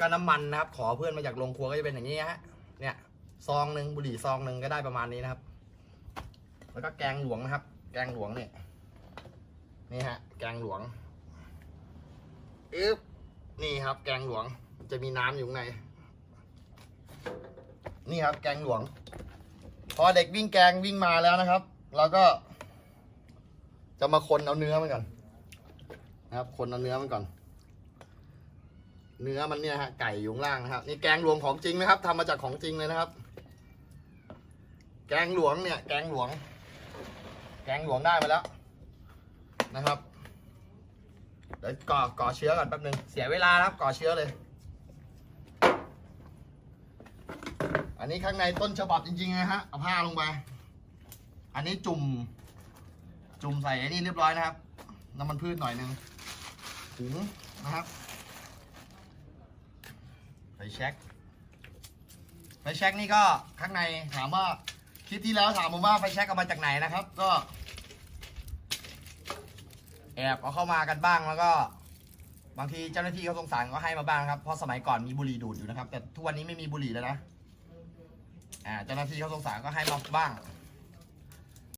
ก็น้ำมันนะครับ ขอเพื่อนมาจากโรงครัวก็จะเป็นอย่างนี้ฮะ เนี่ย ซองหนึ่งบุหรี่ซองหนึ่งก็ได้ประมาณนี้นะครับ แล้วก็แกงหลวงนะครับ แกงหลวงเนี่ยนี่ฮะ แกงหลวงอึ๊บนี่ครับ แกงหลวงจะมีน้ำอยู่ข้างในนี่ครับ แกงหลวง พอเด็กวิ่งแกงวิ่งมาแล้วนะครับเราก็ จะมาคนเอาเนื้อมันก่อนนะครับ คนเอาเนื้อมันก่อน เนื้อมันเนี่ยฮะไก่อยู่ข้างล่างนะครับนี่แกงหลวงของจริงนะครับทำมาจากของจริงเลยนะครับ แกงหลวงเนี่ย แกงหลวง แกงหลวงได้มาแล้ว นะครับเดี๋ยวก่อก่อเชื้อก่อนแป๊บนึงเสียเวลาครับก่อเชื้อเลย อันนี้ข้างในต้นฉบับจริงๆนะฮะเอาผ้าลงไป อันนี้จุ่ม จุ่มใส่ไอ้นี่เรียบร้อยนะครับน้ำมันพืชหน่อยหนึงถุงนะครับ ไฟแช็กไฟแช็กนี่ก็ข้างในถามว่าคลิปที่แล้วถามผมว่าไฟแช็กเอามาจากไหนนะครับ ก็ แอบเอาเข้ามากันบ้างแล้วก็ บางทีเจ้าหน้าที่เขาสงสารก็ให้มาบ้างครับเพราะสมัยก่อนมีบุหรี่ดูดอยู่นะครับ แต่ทุกวันนี้ไม่มีบุหรี่แล้วนะอ่าเจ้าหน้าที่เขาสงสารก็ให้มาบ้าง